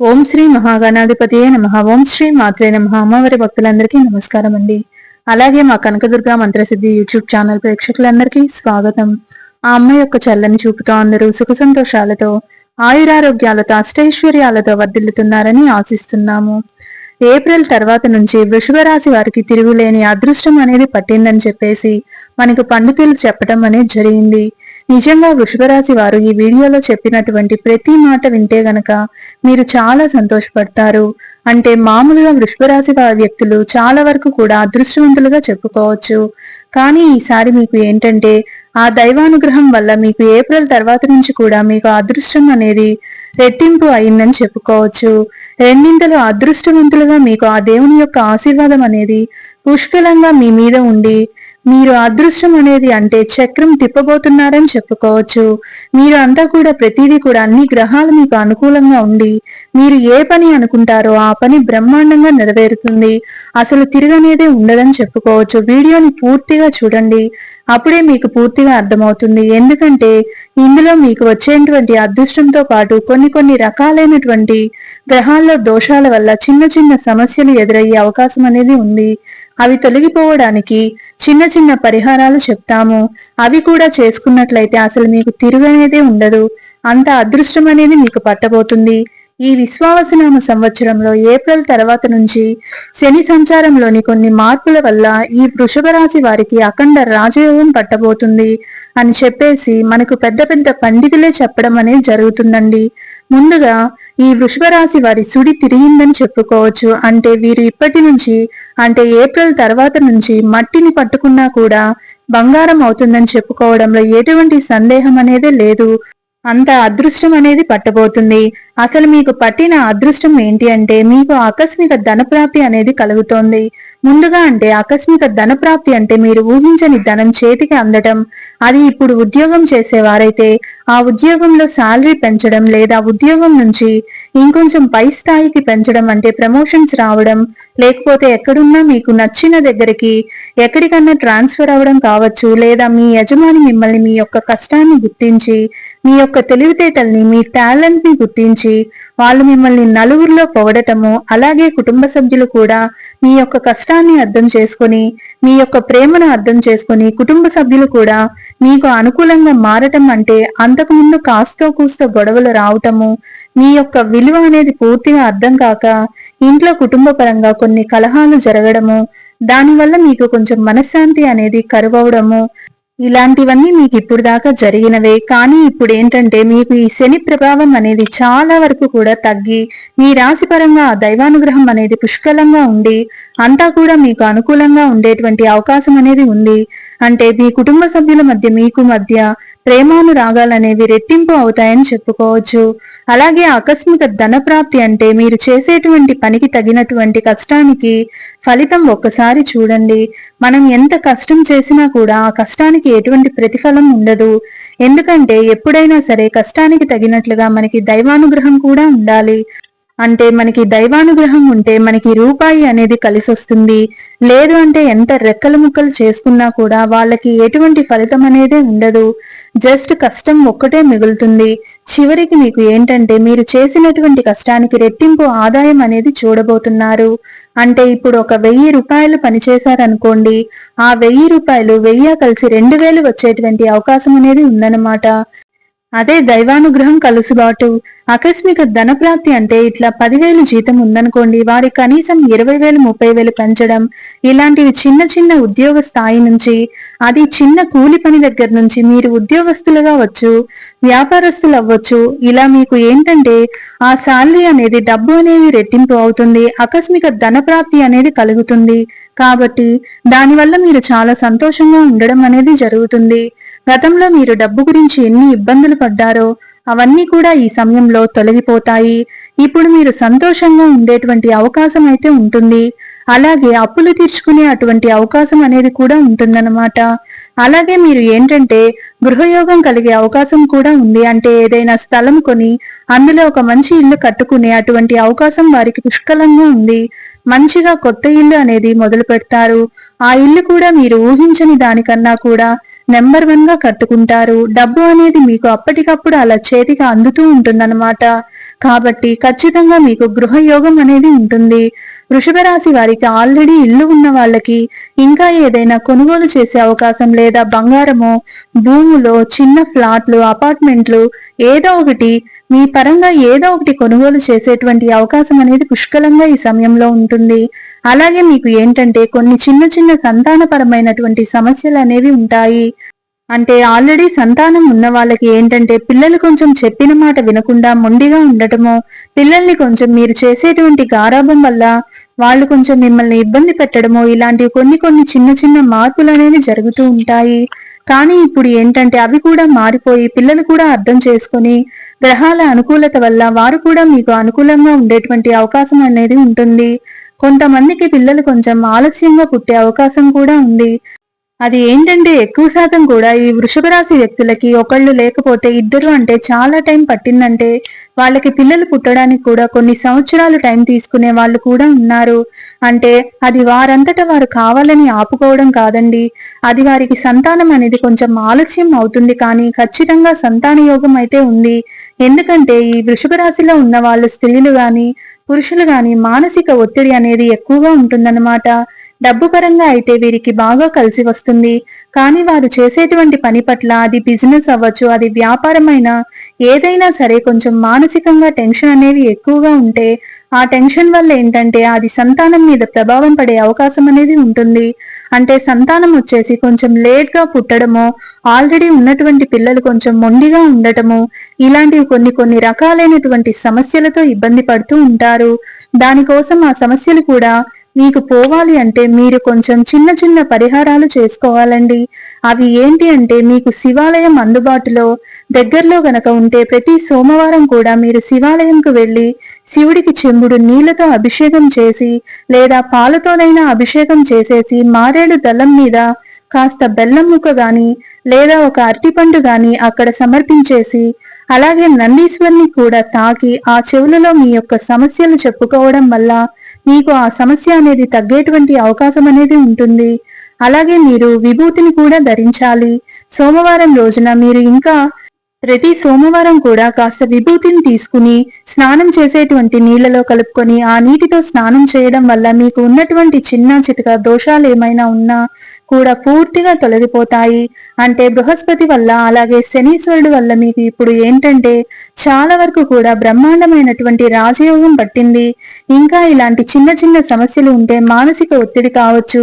ఓం శ్రీ మహాగణాధిపతియే నమ. ఓం శ్రీ మాత్రే నమ. అమ్మవారి భక్తులందరికీ నమస్కారం అండి అలాగే మా కనకదుర్గ మంత్రసిద్ధి యూట్యూబ్ ఛానల్ ప్రేక్షకులందరికీ స్వాగతం. ఆ అమ్మ యొక్క చల్లని చూపుతో అందరూ సుఖ సంతోషాలతో ఆయురారోగ్యాలతో అష్టైశ్వర్యాలతో వర్ధిల్లుతున్నారని ఆశిస్తున్నాము. ఏప్రిల్ తర్వాత నుంచి వృషభ రాశి వారికి తిరుగులేని అదృష్టం అనేది పట్టిందని చెప్పేసి మనకు పండితులు చెప్పడం అనేది జరిగింది. నిజంగా వృషభరాశి వారు ఈ వీడియోలో చెప్పినటువంటి ప్రతి మాట వింటే గనక మీరు చాలా సంతోషపడతారు. అంటే మామూలుగా వృషభరాశి వారి వ్యక్తులు చాలా వరకు కూడా అదృష్టవంతులుగా చెప్పుకోవచ్చు. కానీ ఈసారి మీకు ఏంటంటే ఆ దైవానుగ్రహం వల్ల మీకు ఏప్రిల్ తర్వాత నుంచి కూడా మీకు అదృష్టం అనేది రెట్టింపు అయిందని చెప్పుకోవచ్చు. రెండింతలు అదృష్టవంతులుగా మీకు ఆ దేవుని యొక్క ఆశీర్వాదం అనేది పుష్కలంగా మీ మీద ఉండి మీరు అదృష్టం అనేది అంటే చక్రం తిప్పబోతున్నారని చెప్పుకోవచ్చు. మీరు అంతా కూడా ప్రతిదీ కూడా అన్ని గ్రహాలు మీకు అనుకూలంగా ఉండి మీరు ఏ పని అనుకుంటారో ఆ పని బ్రహ్మాండంగా నెరవేరుతుంది. అసలు తిరగనేదే ఉండదని చెప్పుకోవచ్చు. వీడియోని పూర్తిగా చూడండి. అప్పుడే మీకు పూర్తిగా అర్థమవుతుంది. ఎందుకంటే ఇందులో మీకు వచ్చేటువంటి అదృష్టంతో పాటు కొన్ని కొన్ని రకాలైనటువంటి గ్రహాల్లో దోషాల వల్ల చిన్న చిన్న సమస్యలు ఎదురయ్యే అవకాశం అనేది ఉంది. అవి తొలగిపోవడానికి చిన్న చిన్న పరిహారాలు చెప్తాము. అవి కూడా చేసుకున్నట్లయితే అసలు మీకు తిరుగనేదే ఉండదు. అంత అదృష్టం అనేది మీకు పట్టబోతుంది. ఈ విశ్వావసనామ సంవత్సరంలో ఏప్రిల్ తర్వాత నుంచి శని సంచారంలోని కొన్ని మార్పుల వల్ల ఈ వృషభ రాశి వారికి అఖండ రాజయోగం పట్టబోతుంది అని చెప్పేసి మనకు పెద్ద పెద్ద పండితులే చెప్పడం అనేది జరుగుతుందండి. ముందుగా ఈ వృషభ రాశి వారి సుడి తిరిగిందని చెప్పుకోవచ్చు. అంటే వీరు ఇప్పటి నుంచి అంటే ఏప్రిల్ తర్వాత నుంచి మట్టిని పట్టుకున్నా కూడా బంగారం అవుతుందని చెప్పుకోవడంలో ఎటువంటి సందేహం అనేది లేదు. అంత అదృష్టం అనేది పట్టబోతుంది. అసలు మీకు పట్టిన అదృష్టం ఏంటి అంటే మీకు ఆకస్మిక ధనప్రాప్తి అనేది కలుగుతోంది. ముందుగా అంటే ఆకస్మిక ధనప్రాప్తి అంటే మీరు ఊహించని ధనం చేతికి అందటం. అది ఇప్పుడు ఉద్యోగం చేసేవారైతే ఆ ఉద్యోగంలో శాలరీ పెంచడం లేదా ఉద్యోగం నుంచి ఇంకొంచెం పై స్థాయికి పెంచడం అంటే ప్రమోషన్స్ రావడం లేకపోతే ఎక్కడున్నా మీకు నచ్చిన దగ్గరికి ఎక్కడికన్నా ట్రాన్స్ఫర్ అవ్వడం కావచ్చు లేదా మీ యజమాని మిమ్మల్ని మీ యొక్క కష్టాన్ని గుర్తించి మీ యొక్క తెలివితేటల్ని మీ టాలెంట్ని గుర్తించి వాళ్ళు మిమ్మల్ని నలుగురిలో పొగడటము అలాగే కుటుంబ సభ్యులు కూడా మీ యొక్క కష్టాన్ని అర్థం చేసుకొని మీ యొక్క ప్రేమను అర్థం చేసుకొని కుటుంబ సభ్యులు కూడా మీకు అనుకూలంగా మారటం అంటే అంతకుముందు కాస్తో కూస్తో గొడవలు రావటము మీ యొక్క విలువ అనేది పూర్తిగా అర్థం కాక ఇంట్లో కుటుంబ పరంగా కొన్ని కలహాలు జరగడము దానివల్ల మీకు కొంచెం మనశ్శాంతి అనేది కరువవడము ఇలాంటివన్నీ మీకు ఇప్పుడు దాకా జరిగినవే. కానీ ఇప్పుడు ఏంటంటే మీకు ఈ శని ప్రభావం అనేది చాలా వరకు కూడా తగ్గి మీ రాశి పరంగా దైవానుగ్రహం అనేది పుష్కలంగా ఉండి అంతా కూడా మీకు అనుకూలంగా ఉండేటువంటి అవకాశం అనేది ఉంది. అంటే మీ కుటుంబ సభ్యుల మధ్య మీకు మధ్య ప్రేమానురాగాలనేవి రెట్టింపు అవుతాయని చెప్పుకోవచ్చు. అలాగే ఆకస్మిక ధనప్రాప్తి అంటే మీరు చేసేటువంటి పనికి తగినటువంటి కష్టానికి ఫలితం ఒక్కసారి చూడండి. మనం ఎంత కష్టం చేసినా కూడా ఆ కష్టానికి ఎటువంటి ప్రతిఫలం ఉండదు. ఎందుకంటే ఎప్పుడైనా సరే కష్టానికి తగినట్లుగా మనకి దైవానుగ్రహం కూడా ఉండాలి. అంటే మనకి దైవానుగ్రహం ఉంటే మనకి రూపాయి అనేది కలిసి వస్తుంది లేదు అంటే ఎంత రెక్కలు ముక్కలు చేసుకున్నా కూడా వాళ్ళకి ఎటువంటి ఫలితం అనేది ఉండదు. జస్ట్ కష్టం ఒక్కటే మిగులుతుంది. చివరికి మీకు ఏంటంటే మీరు చేసినటువంటి కష్టానికి రెట్టింపు ఆదాయం అనేది చూడబోతున్నారు. అంటే ఇప్పుడు ఒక వెయ్యి రూపాయలు పనిచేశారనుకోండి ఆ వెయ్యి రూపాయలు వెయ్యి కలిసి రెండు వేలు వచ్చేటువంటి అవకాశం అనేది ఉందన్నమాట. అదే దైవానుగ్రహం కలుసుబాటు. ఆకస్మిక ధనప్రాప్తి అంటే ఇట్లా పదివేలు జీతం ఉందనుకోండి వారి కనీసం ఇరవై వేలు ముప్పై వేలు పెంచడం. ఇలాంటివి చిన్న చిన్న ఉద్యోగ స్థాయి నుంచి అది చిన్న కూలి పని దగ్గర నుంచి మీరు ఉద్యోగస్తులుగా వచ్చు వ్యాపారస్తులు అవ్వచ్చు. ఇలా మీకు ఏంటంటే ఆ శాలరీ అనేది డబ్బు అనేది రెట్టింపు అవుతుంది ఆకస్మిక ధనప్రాప్తి అనేది కలుగుతుంది. కాబట్టి దానివల్ల మీరు చాలా సంతోషంగా ఉండడం అనేది జరుగుతుంది. గతంలో మీరు డబ్బు గురించి ఎన్ని ఇబ్బందులు పడ్డారో అవన్నీ కూడా ఈ సమయంలో తొలగిపోతాయి. ఇప్పుడు మీరు సంతోషంగా ఉండేటువంటి అవకాశం అయితే ఉంటుంది. అలాగే అప్పులు తీర్చుకునే అటువంటి అవకాశం అనేది కూడా ఉంటుందన్నమాట. అలాగే మీరు ఏంటంటే గృహయోగం కలిగే అవకాశం కూడా ఉంది అంటే ఏదైనా స్థలం కొని అందులో ఒక మంచి ఇల్లు కట్టుకునే అటువంటి అవకాశం వారికి పుష్కలంగా ఉంది. మంచిగా కొత్త ఇల్లు అనేది మొదలు పెడతారు. ఆ ఇల్లు కూడా మీరు ఊహించని దానికన్నా కూడా నెంబర్ వన్గా కట్టుకుంటారు. డబ్బు అనేది మీకు అప్పటికప్పుడు అలా చేతికి అందుతూ ఉంటుందన్నమాట. కాబట్టి ఖచ్చితంగా మీకు గృహయోగం అనేది ఉంటుంది. వృషభ రాశి వారికి ఆల్రెడీ ఇల్లు ఉన్న వాళ్ళకి ఇంకా ఏదైనా కొనుగోలు చేసే అవకాశం లేదా బంగారము భూములో చిన్న ఫ్లాట్లు అపార్ట్మెంట్లు ఏదో ఒకటి మీ పరంగా ఏదో ఒకటి కొనుగోలు చేసేటువంటి అవకాశం అనేది పుష్కలంగా ఈ సమయంలో ఉంటుంది. అలాగే మీకు ఏంటంటే కొన్ని చిన్న చిన్న సంతానపరమైనటువంటి సమస్యలు అనేవి ఉంటాయి. అంటే ఆల్రెడీ సంతానం ఉన్న వాళ్ళకి ఏంటంటే పిల్లలు కొంచెం చెప్పిన మాట వినకుండా మొండిగా ఉండటము పిల్లల్ని కొంచెం మీరు చేసేటువంటి గారాభం వల్ల వాళ్ళు కొంచెం మిమ్మల్ని ఇబ్బంది పెట్టడము ఇలాంటివి కొన్ని కొన్ని చిన్న చిన్న మార్పులు అనేవి జరుగుతూ ఉంటాయి. కానీ ఇప్పుడు ఏంటంటే అవి కూడా మారిపోయి పిల్లలు కూడా అర్థం చేసుకుని గ్రహాల అనుకూలత వల్ల వారు కూడా మీకు అనుకూలంగా ఉండేటువంటి అవకాశం అనేది ఉంటుంది. కొంతమందికి పిల్లలు కొంచెం ఆలస్యంగా పుట్టే అవకాశం కూడా ఉంది. అది ఏంటంటే ఎక్కువ శాతం కూడా ఈ వృషభ రాశి వ్యక్తులకి ఒకళ్ళు లేకపోతే ఇద్దరు అంటే చాలా టైం పట్టిందంటే వాళ్ళకి పిల్లలు పుట్టడానికి కూడా కొన్ని సంవత్సరాలు టైం తీసుకునే వాళ్ళు కూడా ఉన్నారు. అంటే అది వారంతట వారు కావాలని ఆపుకోవడం కాదండి. అది వారికి సంతానం అనేది కొంచెం ఆలస్యం అవుతుంది కానీ ఖచ్చితంగా సంతాన యోగం అయితే ఉంది. ఎందుకంటే ఈ వృషభ రాశిలో ఉన్న వాళ్ళు స్త్రీలు గాని పురుషులు గాని మానసిక ఒత్తిడి అనేది ఎక్కువగా ఉంటుందన్నమాట. డబ్బు పరంగా అయితే వీరికి బాగా కలిసి వస్తుంది. కానీ వారు చేసేటువంటి పని పట్ల అది బిజినెస్ అవ్వచ్చు అది వ్యాపారమైన ఏదైనా సరే కొంచెం మానసికంగా టెన్షన్ అనేవి ఎక్కువగా ఉంటే ఆ టెన్షన్ వల్ల ఏంటంటే అది సంతానం మీద ప్రభావం పడే అవకాశం అనేది ఉంటుంది. అంటే సంతానం వచ్చేసి కొంచెం లేట్గా పుట్టడము ఆల్రెడీ ఉన్నటువంటి పిల్లలు కొంచెం మొండిగా ఉండటము ఇలాంటివి కొన్ని కొన్ని రకాలైనటువంటి సమస్యలతో ఇబ్బంది పడుతూ ఉంటారు. దానికోసం ఆ సమస్యలు కూడా మీకు పోవాలి అంటే మీరు కొంచెం చిన్న చిన్న పరిహారాలు చేసుకోవాలండి. అవి ఏంటి అంటే మీకు శివాలయం అందుబాటులో దగ్గరలో గనక ఉంటే ప్రతి సోమవారం కూడా మీరు శివాలయంకు వెళ్ళి శివుడికి చెంబుడు నీళ్ళతో అభిషేకం చేసి లేదా పాలతోనైనా అభిషేకం చేసేసి మారేడు దళం మీద కాస్త బెల్లం ముక్క గాని లేదా ఒక అరటిపండు గాని అక్కడ సమర్పించేసి అలాగే నందీశ్వరిని కూడా తాకి ఆ చెవులలో మీ యొక్క సమస్యలు చెప్పుకోవడం వల్ల మీకు ఆ సమస్య అనేది తగ్గేటువంటి అవకాశం అనేది ఉంటుంది. అలాగే మీరు విభూతిని కూడా ధరించాలి. సోమవారం రోజున మీరు ఇంకా ప్రతి సోమవారం కూడా కాస్త విభూతిని తీసుకుని స్నానం చేసేటువంటి నీళ్ళలో కలుపుకొని ఆ నీటితో స్నానం చేయడం వల్ల మీకు ఉన్నటువంటి చిన్న చితక దోషాలు ఏమైనా ఉన్నా కూడా పూర్తిగా తొలగిపోతాయి. అంటే బృహస్పతి వల్ల అలాగే శనీశ్వరుడు వల్ల మీకు ఇప్పుడు ఏంటంటే చాలా వరకు కూడా బ్రహ్మాండమైనటువంటి రాజయోగం పట్టింది. ఇంకా ఇలాంటి చిన్న చిన్న సమస్యలు ఉంటే మానసిక ఒత్తిడి కావచ్చు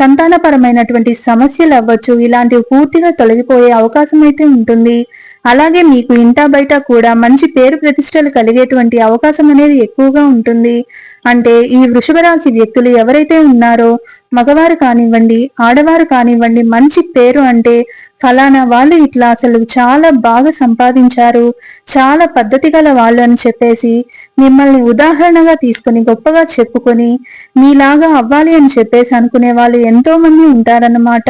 సంతానపరమైనటువంటి సమస్యలు అవ్వచ్చు ఇలాంటివి పూర్తిగా తొలగిపోయే అవకాశం అయితే ఉంటుంది. అలాగే మీకు ఇంటా బయట కూడా మంచి పేరు ప్రతిష్టలు కలిగేటువంటి అవకాశం అనేది ఎక్కువగా ఉంటుంది. అంటే ఈ వృషభ రాశి వ్యక్తులు ఎవరైతే ఉన్నారో మగవారు కానివ్వండి ఆడవారు కానివ్వండి మంచి పేరు అంటే ఫలానా వాళ్ళు ఇట్లా అసలు చాలా బాగా సంపాదించారు చాలా పద్ధతి గల వాళ్ళు అని చెప్పేసి మిమ్మల్ని ఉదాహరణగా తీసుకుని గొప్పగా చెప్పుకొని మీలాగా అవ్వాలి అని చెప్పేసి అనుకునే వాళ్ళు ఎంతో మంది ఉంటారన్నమాట.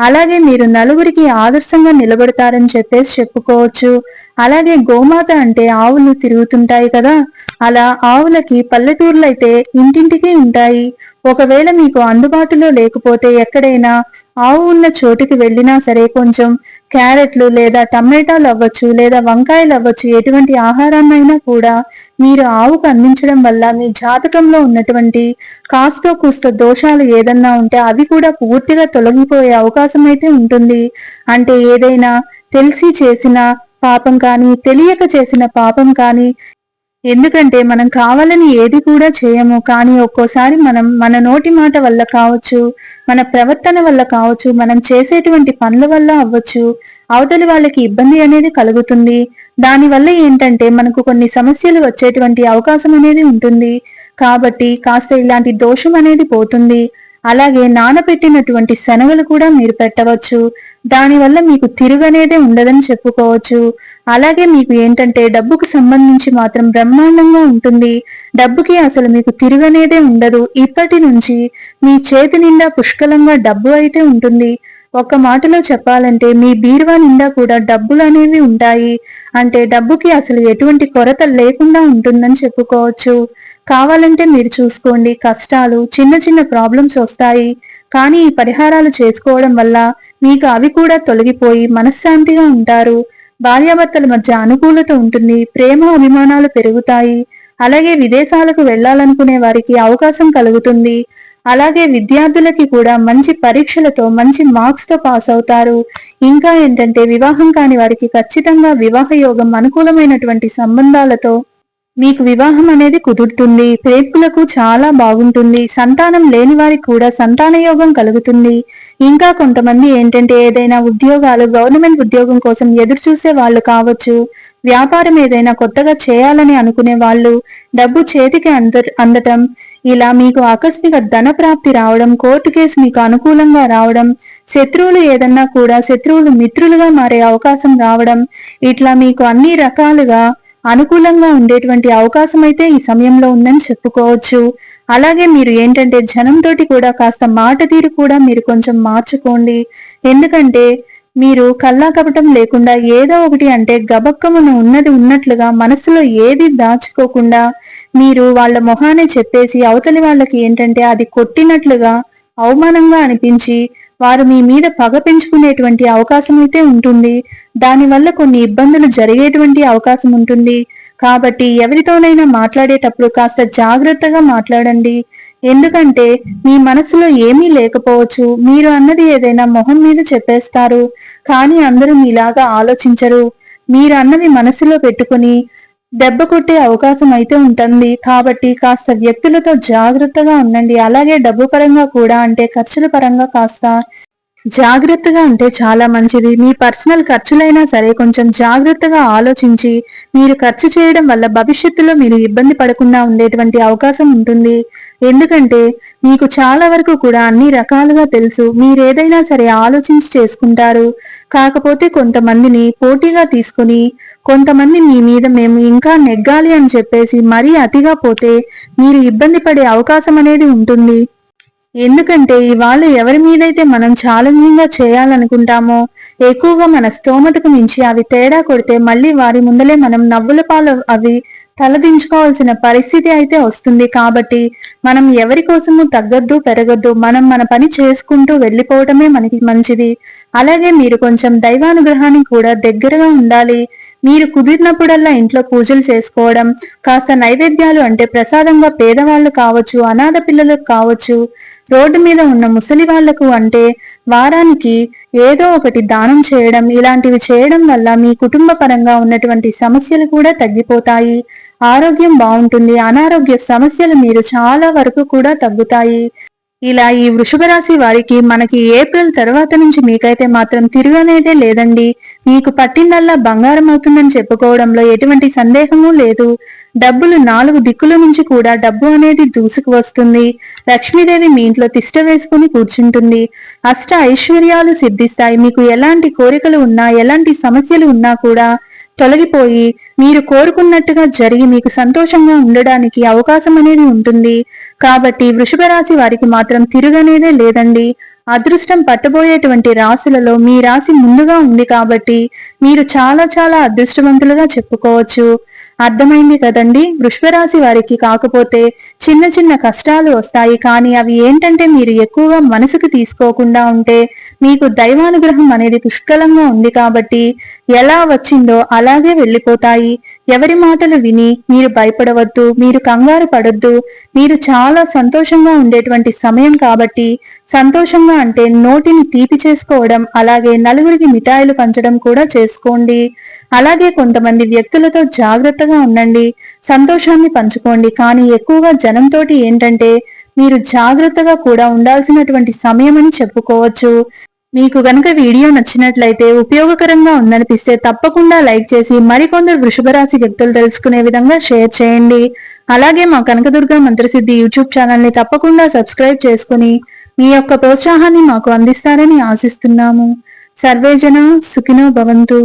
అలాగే మీరు నలుగురికి ఆదర్శంగా నిలబడతారని చెప్పేసి చెప్పుకోవచ్చు. అలాగే గోమాత అంటే ఆవులు తిరుగుతుంటాయి కదా అలా ఆవులకి పల్లెటూర్లు అయితే ఇంటింటికి ఉంటాయి. ఒకవేళ మీకు అందుబాటులో లేకపోతే ఎక్కడైనా ఆవు ఉన్న చోటుకి వెళ్ళినా సరే కొంచెం క్యారెట్లు లేదా టమాటాలు అవ్వచ్చు లేదా వంకాయలు అవ్వచ్చు ఎటువంటి ఆహారాన్నైనా కూడా మీరు ఆవుకు అందించడం వల్ల మీ జాతకంలో ఉన్నటువంటి కాస్తో కూస్తో దోషాలు ఏదన్నా ఉంటే అవి కూడా పూర్తిగా తొలగిపోయే అవకాశం అయితే ఉంటుంది. అంటే ఏదైనా తెలిసి చేసిన పాపం కానీ తెలియక చేసిన పాపం కానీ ఎందుకంటే మనం కావాలని ఏది కూడా చేయము కానీ ఒక్కోసారి మనం మన నోటి మాట వల్ల కావచ్చు మన ప్రవర్తన వల్ల కావచ్చు మనం చేసేటువంటి పనుల వల్ల అవ్వచ్చు అవతలి వాళ్ళకి ఇబ్బంది అనేది కలుగుతుంది. దానివల్ల ఏంటంటే మనకు కొన్ని సమస్యలు వచ్చేటువంటి అవకాశం అనేది ఉంటుంది. కాబట్టి కాస్త ఇలాంటి దోషం అనేది పోతుంది. అలాగే నానబెట్టినటువంటి శనగలు కూడా మీరు పెట్టవచ్చు. దానివల్ల మీకు తిరుగనేదే ఉండదని చెప్పుకోవచ్చు. అలాగే మీకు ఏంటంటే డబ్బుకు సంబంధించి మాత్రం బ్రహ్మాండంగా ఉంటుంది. డబ్బుకి అసలు మీకు తిరుగనేదే ఉండదు. ఇప్పటి నుంచి మీ చేతి నిండా పుష్కలంగా డబ్బు అయితే ఉంటుంది. ఒక్క మాటలో చెప్పాలంటే మీ బీరువా నిండా కూడా డబ్బులు అనేవి ఉంటాయి. అంటే డబ్బుకి అసలు ఎటువంటి కొరత లేకుండా ఉంటుందని చెప్పుకోవచ్చు. కావాలంటే మీరు చూసుకోండి కష్టాలు చిన్న చిన్న ప్రాబ్లమ్స్ వస్తాయి. కానీ ఈ పరిహారాలు చేసుకోవడం వల్ల మీకు అవి కూడా తొలగిపోయి మనశ్శాంతిగా ఉంటారు. భార్యాభర్తల మధ్య అనుకూలత ఉంటుంది ప్రేమ అభిమానాలు పెరుగుతాయి. అలాగే విదేశాలకు వెళ్ళాలనుకునే వారికి అవకాశం కలుగుతుంది. అలాగే విద్యార్థులకి కూడా మంచి పరీక్షలతో మంచి మార్క్స్తో పాస్ అవుతారు. ఇంకా ఏంటంటే వివాహం కాని వారికి ఖచ్చితంగా వివాహ యోగం అనుకూలమైనటువంటి సంబంధాలతో మీకు వివాహం అనేది కుదురుతుంది ప్రేమికులకు చాలా బాగుంటుంది సంతానం లేని వారికి కూడా సంతాన యోగం కలుగుతుంది. ఇంకా కొంతమంది ఏంటంటే ఏదైనా ఉద్యోగాలు గవర్నమెంట్ ఉద్యోగం కోసం ఎదురు చూసే వాళ్ళు కావచ్చు వ్యాపారం ఏదైనా కొత్తగా చేయాలని అనుకునే వాళ్ళు డబ్బు చేతికి అంద అందటం ఇలా మీకు ఆకస్మిక ధన ప్రాప్తి రావడం కోర్టు కేసు మీకు అనుకూలంగా రావడం శత్రువులు ఏదన్నా కూడా శత్రువులు మిత్రులుగా మారే అవకాశం రావడం ఇట్లా మీకు అన్ని రకాలుగా అనుకూలంగా ఉండేటువంటి అవకాశం అయితే ఈ సమయంలో ఉందని చెప్పుకోవచ్చు. అలాగే మీరు ఏంటంటే జనంతోటి కూడా కాస్త మాట తీరు కూడా మీరు కొంచెం మార్చుకోండి. ఎందుకంటే మీరు కల్లా కపటం లేకుండా ఏదో ఒకటి అంటే గబక్కమున ఉన్నది ఉన్నట్లుగా మనసులో ఏది దాచుకోకుండా మీరు వాళ్ళ మొహానే చెప్పేసి అవతలి వాళ్ళకి ఏంటంటే అది కొట్టినట్లుగా అవమానంగా అనిపించి వారు మీ మీద పగ పెంచుకునేటువంటి అవకాశం అయితే ఉంటుంది దానివల్ల కొన్ని ఇబ్బందులు జరిగేటువంటి అవకాశం ఉంటుంది. కాబట్టి ఎవరితోనైనా మాట్లాడేటప్పుడు కాస్త జాగ్రత్తగా మాట్లాడండి. ఎందుకంటే మీ మనసులో ఏమీ లేకపోవచ్చు. మీరు అన్నది ఏదైనా మొహం మీద చెప్పేస్తారు. కానీ అందరూ మీలాగా ఆలోచించరు. మీరు అన్నది మనసులో పెట్టుకుని దెబ్బ కొట్టే అవకాశం అయితే ఉంటుంది. కాబట్టి కాస్త వ్యక్తులతో జాగ్రత్తగా ఉండండి. అలాగే డబ్బు పరంగా కూడా అంటే ఖర్చుల పరంగా కాస్త జాగ్రత్తగా ఉంటే చాలా మంచిది. మీ పర్సనల్ ఖర్చులైనా సరే కొంచెం జాగ్రత్తగా ఆలోచించి మీరు ఖర్చు చేయడం వల్ల భవిష్యత్తులో మీరు ఇబ్బంది పడకుండా ఉండేటువంటి అవకాశం ఉంటుంది. ఎందుకంటే మీకు చాలా వరకు కూడా అన్ని రకాలుగా తెలుసు. మీరేదైనా సరే ఆలోచించి చేసుకుంటారు. కాకపోతే కొంతమందిని పోటీగా తీసుకుని కొంతమంది మీ మీద మేము ఇంకా నెగ్గాలి అని చెప్పేసి మరీ అతిగా పోతే మీరు ఇబ్బంది పడే అవకాశం అనేది ఉంటుంది. ఎందుకంటే ఇవాళ ఎవరి మీదైతే మనం ఛాలెంజింగ్గా చేయాలనుకుంటామో ఎక్కువగా మన స్తోమతకు మించి అవి తేడా కొడితే మళ్ళీ వారి ముందలే మనం నవ్వుల పాలు అవి తలదించుకోవాల్సిన పరిస్థితి అయితే వస్తుంది. కాబట్టి మనం ఎవరి కోసము తగ్గద్దు పెరగద్దు మనం మన పని చేసుకుంటూ వెళ్ళిపోవటమే మనకి మంచిది. అలాగే మీరు కొంచెం దైవానుగ్రహానికి కూడా దగ్గరగా ఉండాలి. మీరు కుదిరినప్పుడల్లా ఇంట్లో పూజలు చేసుకోవడం కాస్త నైవేద్యాలు అంటే ప్రసాదంగా పేదవాళ్ళు కావచ్చు అనాథ పిల్లలకు కావచ్చు రోడ్డు మీద ఉన్న ముసలి వాళ్ళకు అంటే వారానికి ఏదో ఒకటి దానం చేయడం ఇలాంటివి చేయడం వల్ల మీ కుటుంబ పరంగా ఉన్నటువంటి సమస్యలు కూడా తగ్గిపోతాయి. ఆరోగ్యం బాగుంటుంది అనారోగ్య సమస్యలు మీరు చాలా వరకు కూడా తగ్గుతాయి. ఇలా ఈ వృషభ రాశి వారికి మనకి ఏప్రిల్ తర్వాత నుంచి మీకైతే మాత్రం తిరుగనేదే లేదండి. మీకు పట్టిందల్లా బంగారం అవుతుందని చెప్పుకోవడంలో ఎటువంటి సందేహము లేదు. డబ్బులు నాలుగు దిక్కుల నుంచి కూడా డబ్బు అనేది దూసుకు వస్తుంది. లక్ష్మీదేవి మీ ఇంట్లో తిష్ట వేసుకుని కూర్చుంటుంది. అష్ట ఐశ్వర్యాలు సిద్ధిస్తాయి. మీకు ఎలాంటి కోరికలు ఉన్నా ఎలాంటి సమస్యలు ఉన్నా కూడా తొలగిపోయి మీరు కోరుకున్నట్టుగా జరిగి మీకు సంతోషంగా ఉండడానికి అవకాశం అనేది ఉంటుంది. కాబట్టి వృషభ రాశి వారికి మాత్రం తిరుగనేదే లేదండి. అదృష్టం పట్టబోయేటువంటి రాశులలో మీ రాశి ముందుగా ఉంది కాబట్టి మీరు చాలా చాలా అదృష్టవంతులుగా చెప్పుకోవచ్చు. అర్థమైంది కదండి? వృషభరాశి వారికి కాకపోతే చిన్న చిన్న కష్టాలు వస్తాయి కానీ అవి ఏంటంటే మీరు ఎక్కువగా మనసుకు తీసుకోకుండా ఉంటే మీకు దైవానుగ్రహం అనేది పుష్కలంగా ఉంది కాబట్టి ఎలా వచ్చిందో అలాగే వెళ్ళిపోతాయి. ఎవరి మాటలు విని మీరు భయపడవద్దు మీరు కంగారు పడొద్దు. మీరు చాలా సంతోషంగా ఉండేటువంటి సమయం కాబట్టి సంతోషంగా అంటే నోటిని తీపి చేసుకోవడం అలాగే నలుగురికి మిఠాయిలు పంచడం కూడా చేసుకోండి. అలాగే కొంతమంది వ్యక్తులతో జాగ్రత్తగా ఉండండి సంతోషాన్ని పంచుకోండి. కానీ ఎక్కువగా జనంతోటి ఏంటంటే మీరు జాగ్రత్తగా కూడా ఉండాల్సినటువంటి సమయం అని చెప్పుకోవచ్చు. మీకు గనక వీడియో నచ్చినట్లయితే ఉపయోగకరంగా ఉందనిపిస్తే తప్పకుండా లైక్ చేసి మరికొందరు వృషభరాశి వ్యక్తులు తెలుసుకునే విధంగా షేర్ చేయండి. అలాగే మా కనకదుర్గ మంత్రసిద్ధి యూట్యూబ్ ఛానల్ని తప్పకుండా సబ్స్క్రైబ్ చేసుకుని మీ యొక్క ప్రోత్సాహాన్ని మాకు అందిస్తారని ఆశిస్తున్నాము. సర్వేజన సుఖినో భవంతు.